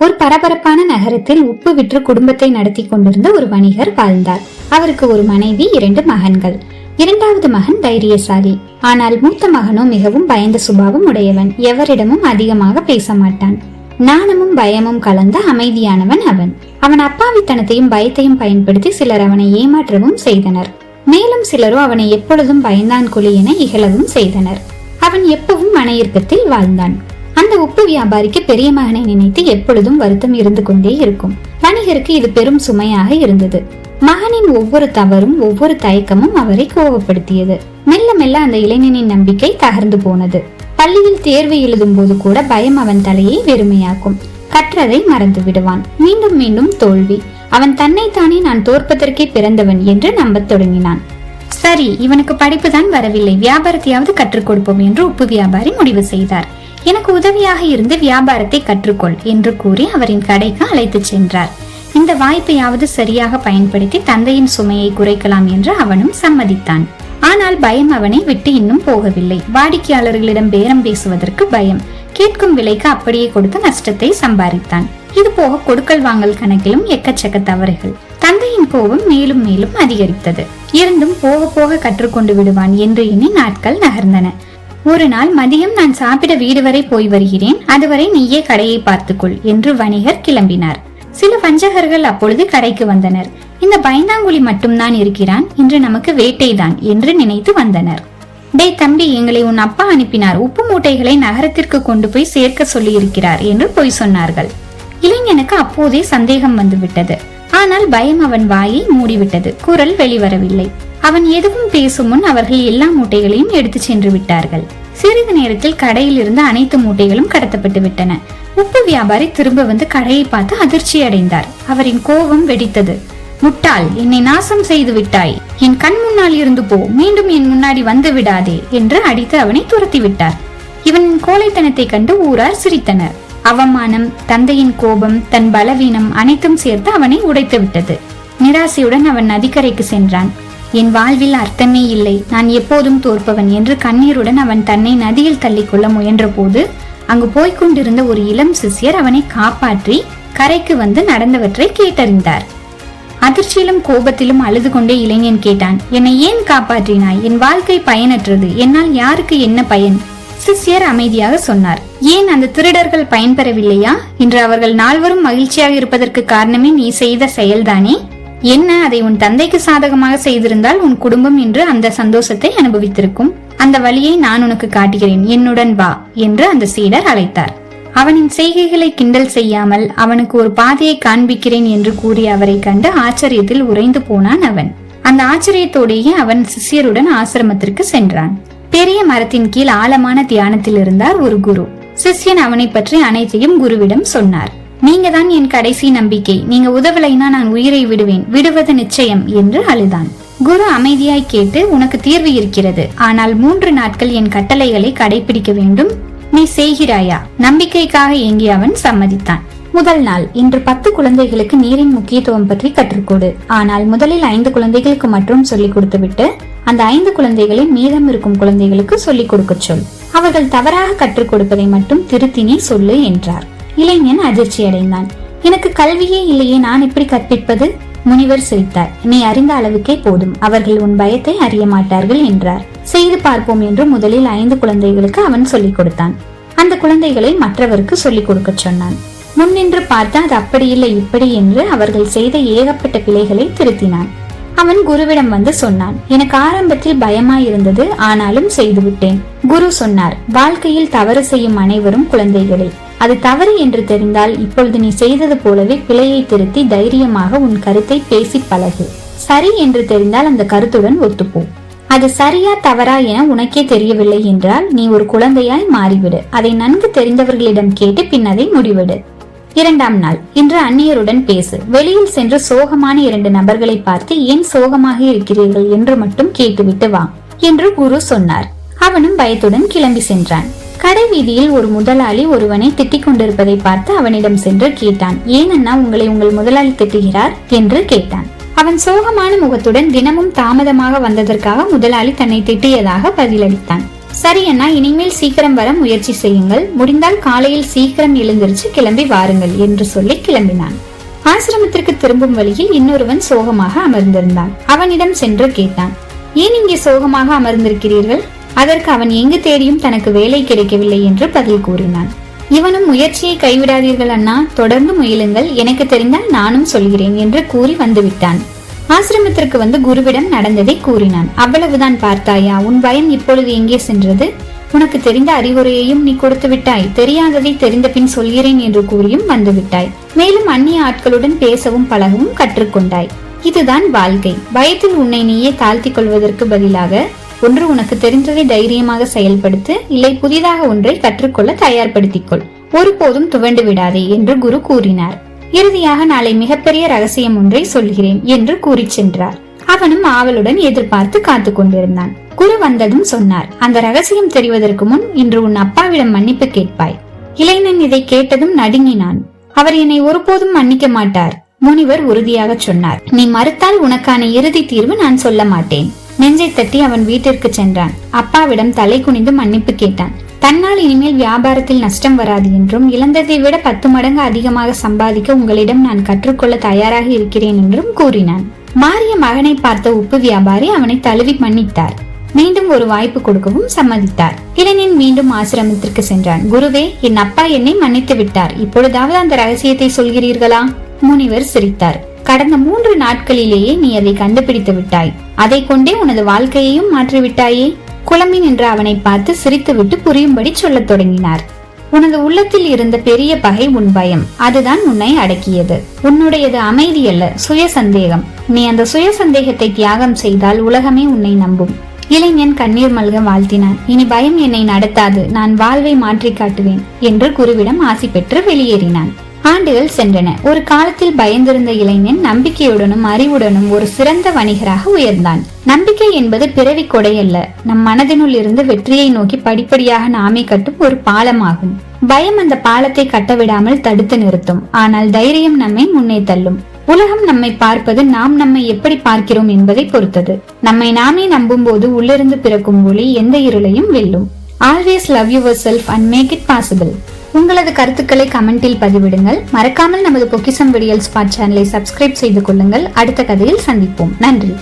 ஒரு பரபரப்பான நகரத்தில் உப்பு விற்று குடும்பத்தை நடத்தி கொண்டிருந்த ஒரு வணிகர் வாழ்ந்தார். அவருக்கு ஒரு மனைவி இரண்டு மகன்கள். இரண்டாவது மகன் தைரியசாலி. ஆனால் மூத்த மகனோ மிகவும் பயந்த சுபாவம் உடையவன். எவரிடமும் அதிகமாக பேச மாட்டான். நாணமும் பயமும் கலந்த அமைதியானவன் அவன். அவன் அப்பாவித்தனத்தையும் பயத்தையும் பயன்படுத்தி சிலர் அவனை ஏமாற்றவும் செய்தனர். மேலும் சிலரோ அவனை எப்பொழுதும் பயந்தான் குழி என இகழவும் செய்தனர். அவன் எப்பவும் மன இறுக்கத்தில் வாழ்ந்தான். அந்த உப்பு வியாபாரிக்கு பெரிய மகனை நினைத்து எப்பொழுதும் வருத்தம் இருந்து கொண்டே இருக்கும். வணிகருக்கு இது பெரும் சுமையாக இருந்தது. மகனின் ஒவ்வொரு தவறும் ஒவ்வொரு தயக்கமும் அவரை கோபப்படுத்தியது. மெல்ல மெல்ல அந்த இளைஞனின் நம்பிக்கை தகர்ந்து போனது. பள்ளியில் தேர்வு எழுதும் போது கூட பயம் அவன் தலையை வெறுமையாக்கும். கற்றதை மறந்து விடுவான். மீண்டும் மீண்டும் தோல்வி. அவன் தன்னைத்தானே நான் தோற்பதற்கே பிறந்தவன் என்று நம்பத் தொடங்கினான். சரி இவனுக்கு படிப்பு தான் வரவில்லை. வியாபாரத்தையாவது கற்றுக் கொடுப்போம் என்று உப்பு வியாபாரி முடிவு செய்தார். எனக்கு உதவியாக இருந்து வியாபாரத்தை கற்றுக்கொள் என்று கூறி அவரின் கடைக்கு அழைத்துச் சென்றார். இந்த வாய்ப்பையாவது சரியாக பயன்படுத்தி தந்தையின் சுமையை குறைக்கலாம் என்று அவனும் சம்மதித்தான். ஆனால் பயம் அவனை விட்டு இன்னும் போகவில்லை. வாடிக்கையாளர்களிடம் பேரம் பேசுவதற்கு பயம். கேட்கும் விலைக்கு அப்படியே கொடுத்து நஷ்டத்தை சம்பாதித்தான். இது போக கொடுக்கல் வாங்கல் கணக்கிலும் எக்கச்சக்க தவறுகள். தந்தையின் கோபம் மேலும் மேலும் அதிகரித்தது. இருந்தும் போக போக கற்றுக்கொண்டு விடுவான் என்று எண்ணி நாட்கள் நகர்ந்தன. ஒரு நாள் மதியம் நான் சாப்பிட வீடு வரை போய் வருகிறேன். அதுவரை நீயே கடையை பார்த்துக்கொள் என்று வணிகர் கிளம்பினார். சில வஞ்சகர்கள் அப்பொழுது கடைக்கு வந்தனர். இந்த பைந்தாங்குழி மட்டும்தான் இருக்கிறான் இன்று நமக்கு வேட்டைதான் என்று நினைத்து வந்தனர். டேய் தம்பி எங்களை உன் அப்பா அனுப்பினார். உப்பு மூட்டைகளை நகரத்திற்கு கொண்டு போய் சேர்க்க சொல்லி இருக்கிறார் என்று பொய் சொன்னார்கள். இளைஞனுக்கு அப்போதே சந்தேகம் வந்துவிட்டது. ஆனால் பயம் அவன் வாயை மூடிவிட்டது. குரல் வெளிவரவில்லை. அவன் எதுவும் பேசும் முன் அவர்கள் எல்லா மூட்டைகளையும் எடுத்து சென்று விட்டார்கள். சிறிது நேரத்தில் கடையில் இருந்த அனைத்து மூட்டைகளும் கடத்தப்பட்டு விட்டன. உப்பு வியாபாரி திரும்ப வந்து கடையை பார்த்து அதிர்ச்சி அடைந்தார். அவரின் கோபம் வெடித்தது. முட்டாள் என்னை நாசம் செய்து விட்டாய். என் கண் முன்னால் இருந்து போ. மீண்டும் என் முன்னாடி வந்து விடாதே என்று அடித்து அவனை துரத்தி விட்டார். இவனின் கோழைத்தனத்தை கண்டு ஊரார் சிரித்தனர். அவமானம் தந்தையின் கோபம் தன் பலவீனம் அனைத்தும் சேர்த்து அவனை உடைத்து விட்டது. நிராசையுடன் அவன் நதிக்கரைக்கு சென்றான். என் வாழ்வில் அர்த்தமே இல்லை. நான் எப்போதும் தோற்பவன் என்று கண்ணீருடன் அவன் தன்னை நதியில் தள்ளிக்கொள்ள முயன்றபோது அங்கு போய்கொண்டிருந்த ஒரு இளம் சிஷ்யர் அவனை காப்பாற்றி கரைக்கு வந்து நடந்தவற்றை கேட்டறிந்தார். அதிர்ச்சியிலும் கோபத்திலும் அழுது கொண்டே இளைஞன் கேட்டான் என்னை ஏன் காப்பாற்றினாய்? என் வாழ்க்கை பயனற்றது. என்னால் யாருக்கு என்ன பயன்? சிஷ்யர் அமைதியாக சொன்னார் ஏன் அந்த திருடர்கள் பயன்பெறவில்லையா? இன்று அவர்கள் நால்வரும் மகிழ்ச்சியாக இருப்பதற்கு காரணமே நீ செய்த செயல்தானே? என்ன அதை உன் தந்தைக்கு சாதகமாக செய்திருந்தால் உன் குடும்பம் இன்று அந்த சந்தோஷத்தை அனுபவித்திருக்கும். அந்த வழியை நான் உனக்கு காட்டுகிறேன். என்னுடன் வா என்று அந்த சீடர் அழைத்தார். அவனின் செய்கைகளை கிண்டல் செய்யாமல் அவனுக்கு ஒரு பாதையை காண்பிக்கிறேன் என்று கூறி அவரை கண்டு ஆச்சரியத்தில் உறைந்து போனான் அவன். அந்த ஆச்சரியத்தோடேயே அவன் சிஷ்யருடன் ஆசிரமத்திற்கு சென்றான். பெரிய மரத்தின் கீழ் ஆழமான தியானத்தில் இருந்தார் ஒரு குரு. சிஷ்யன் அவனை பற்றி அனைத்தையும் குருவிடம் சொன்னார். நீங்க தான் என் கடைசி நம்பிக்கை. நீங்க உதவலைனா நான் உயிரை விடுவேன். விடுவது நிச்சயம் என்று அழுதான். குரு அமைதியாய் கேட்டு உனக்கு தீர்வு இருக்கிறது. ஆனால் மூன்று நாட்கள் என் கட்டளைகளை கடைபிடிக்க வேண்டும். நீ செய்கிறாயா? நம்பிக்கைக்காக ஏங்கி அவன் சம்மதித்தான். முதல் நாள் இன்று பத்து குழந்தைகளுக்கு நீரின் முக்கியத்துவம் பற்றி கற்றுக்கொடு. ஆனால் முதலில் ஐந்து குழந்தைகளுக்கு மட்டும் சொல்லிக் கொடுத்துவிட்டு அந்த ஐந்து குழந்தைகளை மீதம் இருக்கும் குழந்தைகளுக்கு சொல்லிக் கொடுக்க சொல். அவர்கள் தவறாக கற்றுக் கொடுப்பதை மட்டும் திருத்தினே சொல்லு என்றார். இளைஞன் அதிர்ச்சி அடைந்தான். எனக்கு கல்வியே இல்லையே நான் எப்படி கற்பிப்பது? முனிவர் சிரித்தார். நீ அறிந்த அளவுக்கே போதும். அவர்கள் உன் பயத்தை அறிய மாட்டார்கள் என்றார். செய்து பார்ப்போம் என்று முதலில் ஐந்து குழந்தைகளுக்கு அவன் சொல்லிக் கொடுத்தான். அந்த குழந்தைகளை மற்றவருக்கு சொல்லிக் கொடுக்க சொன்னான். முன்னின்று பார்த்து அது அப்படி இல்லை இப்படி என்று அவர்கள் செய்த ஏகப்பட்ட பிழைகளை திருத்தினான். அவன் குருவிடம் வந்து சொன்னான் எனக்கு ஆரம்பத்தில் பயமாய் இருந்தது ஆனாலும் செய்துவிட்டேன் குரு சொன்னார் வாழ்க்கையில் தவறு செய்யும் அனைவரும் குழந்தைகளே அது தவறு என்று தெரிந்தால் இப்பொழுது நீ செய்தது போலவே பிழையை திருத்தி தைரியமாக உன் கருத்தை பேசி பழகு. சரி என்று தெரிந்தால் அந்த கருத்துடன் ஒத்துப்போ. அது சரியா தவறா என உனக்கே தெரியவில்லை என்றால் நீ ஒரு குழந்தையாய் மாறிவிடு. அதை நன்கு தெரிந்தவர்களிடம் கேட்டு பின் அதை முடிவிடு. இரண்டாம் நாள். இன்று அந்நியருடன் பேசு. வெளியில் சென்று சோகமான இரண்டு நபர்களை பார்த்து ஏன் சோகமாக இருக்கிறீர்கள் என்று மட்டும் கேட்டுவிட்டு வா என்று குரு சொன்னார். அவனும் பயத்துடன் கிளம்பி சென்றான். கடை வீதியில் ஒரு முதலாளி ஒருவனை திட்டிக் கொண்டிருப்பதை பார்த்து அவனிடம் சென்று கேட்டான் ஏனண்ணா உங்களை உங்கள் முதலாளி திட்டுகிறார்? என்று கேட்டான். அவன் சோகமான முகத்துடன் தினமும் தாமதமாக வந்ததற்காக முதலாளி தன்னை திட்டியதாக பதிலளித்தான். சரி அண்ணா இனிமேல் சீக்கிரம் வர முயற்சி செய்யுங்கள். முடிந்தால் காலையில் சீக்கிரம் எழுந்திருச்சு கிளம்பி வாருங்கள் என்று சொல்லி கிளம்பினான். ஆசிரமத்திற்கு திரும்பும் வழியில் இன்னொருவன் சோகமாக அமர்ந்திருந்தான். அவனிடம் சென்று கேட்டான் ஏன் இங்கே சோகமாக அமர்ந்திருக்கிறீர்கள்? அதற்கு அவன் எங்கு தேடியும் தனக்கு வேலை கிடைக்கவில்லை என்று பதில் கூறினான். இவனும் முயற்சியை கைவிடாதீர்கள் அண்ணா தொடர்ந்து முயலுங்கள் எனக்கு தெரிந்தால் நானும் சொல்கிறேன் என்று கூறி வந்துவிட்டான். ஆசிரமத்திற்கு வந்து குருவிடம் நடந்ததை கூறினான். அவ்வளவுதான் பார்த்தாயா உன் பயம் இப்பொழுது எங்கே சென்றது? உனக்கு தெரிந்த அறிவுரையையும் நீ கொடுத்து விட்டாய் தெரியாததை தெரிந்த பின் சொல்கிறேன் என்று கூறியும் வந்து விட்டாய் மேலும் அந்நிய ஆட்களுடன் பேசவும் பழகவும் கற்றுக்கொண்டாய். இதுதான் வாழ்க்கை. பயத்தில் உன்னை நீயே தாழ்த்திக் கொள்வதற்கு பதிலாக ஒன்று உனக்கு தெரிந்ததை தைரியமாக செயல்படுத்து இல்லை புதிதாக ஒன்றை கற்றுக்கொள்ள தயார்படுத்திக் கொள் ஒருபோதும் துவண்டு விடாதே என்று குரு கூறினார். இறுதியாக நாளை மிகப்பெரிய ரகசியம் ஒன்றை சொல்கிறேன் என்று கூறி சென்றார். அவனும் ஆவலுடன் எதிர்பார்த்து காத்து கொண்டிருந்தான். குரு வந்ததும் சொன்னார் அந்த ரகசியம் தெரிவதற்கு முன் இன்று உன் அப்பாவிடம் மன்னிப்பு கேட்பாய். இளைஞன் இதை கேட்டதும் நடுங்கினான். அவர் என்னை ஒருபோதும் மன்னிக்க மாட்டார் முனிவர் உறுதியாக சொன்னார். நீ மறுத்தால் உனக்கான இறுதி தீர்வு நான் சொல்ல மாட்டேன். நெஞ்சை தட்டி அவன் வீட்டிற்கு சென்றான். அப்பாவிடம் தலை குனிந்து மன்னிப்பு கேட்டான். தன்னால் இனிமேல் வியாபாரத்தில் நஷ்டம் வராது என்றும் இழந்ததை விட பத்து மடங்கு அதிகமாக சம்பாதிக்க உங்களிடம் நான் கற்றுக்கொள்ள தயாராக இருக்கிறேன் என்றும் கூறினான். மாறிய மகனை பார்த்த உப்பு வியாபாரி அவனை தழுவி மன்னித்தார். மீண்டும் ஒரு வாய்ப்பு கொடுக்கவும் சம்மதித்தார். இளைஞன் மீண்டும் ஆசிரமத்திற்கு சென்றான். குருவே என் அப்பா என்னை மன்னித்து விட்டார். இப்பொழுதாவது அந்த ரகசியத்தை சொல்கிறீர்களா? முனிவர் சிரித்தார். கடந்த மூன்று நாட்களிலேயே நீ அதை கண்டுபிடித்து விட்டாய். அதை கொண்டே உனது வாழ்க்கையையும் மாற்றிவிட்டாயே. குழம்பி நின்று அவனை பார்த்து சிரித்துவிட்டு புரியும்படி சொல்லத் தொடங்கினார். உனது உள்ளத்தில் இருந்த பெரிய பகை உன் பயம். அதுதான் உன்னை அடக்கியது. உன்னுடையது அமைதி அல்ல சுய சந்தேகம் நீ அந்த சுய சந்தேகத்தை தியாகம் செய்தால் உலகமே உன்னை நம்பும். இளைஞன் கண்ணீர் மல்க வாழ்த்தினான். இனி பயம் என்னை நடத்தாது. நான் வாழ்வை மாற்றி காட்டுவேன் என்று குருவிடம் ஆசி பெற்று வெளியேறினான். ஆண்டுகள் சென்றன. ஒரு காலத்தில் பயந்திருந்த இளைஞன் நம்பிக்கையுடனும் அறிவுடனும் ஒரு சிறந்த வணிகராக உயர்ந்தான். நம்பிக்கை என்பது பிறவி கொடையல்ல நம் மனதினுள் இருந்து வெற்றியை நோக்கி படிப்படியாக நாமே கட்டும் ஒரு பாலமாகும். பயம் அந்த பாலத்தை கட்டவிடாமல் தடுத்து நிறுத்தும். ஆனால் தைரியம் நம்மை முன்னே தள்ளும். உலகம் நம்மை பார்ப்பது நாம் நம்மை எப்படி பார்க்கிறோம் என்பதை பொறுத்தது. நம்மை நாமே நம்பும் போது உள்ளிருந்து பிறக்கும் ஒளி எந்த இருளையும் வெல்லும். Always love yourself and make it possible உங்களது கருத்துக்களை கமெண்டில் பதிவிடுங்கள். மறக்காமல் நமது பொக்கிசம் விடியல் ஸ்பாட் சேனலை சப்ஸ்கிரைப் செய்து கொள்ளுங்கள். அடுத்த கதையில் சந்திப்போம். நன்றி.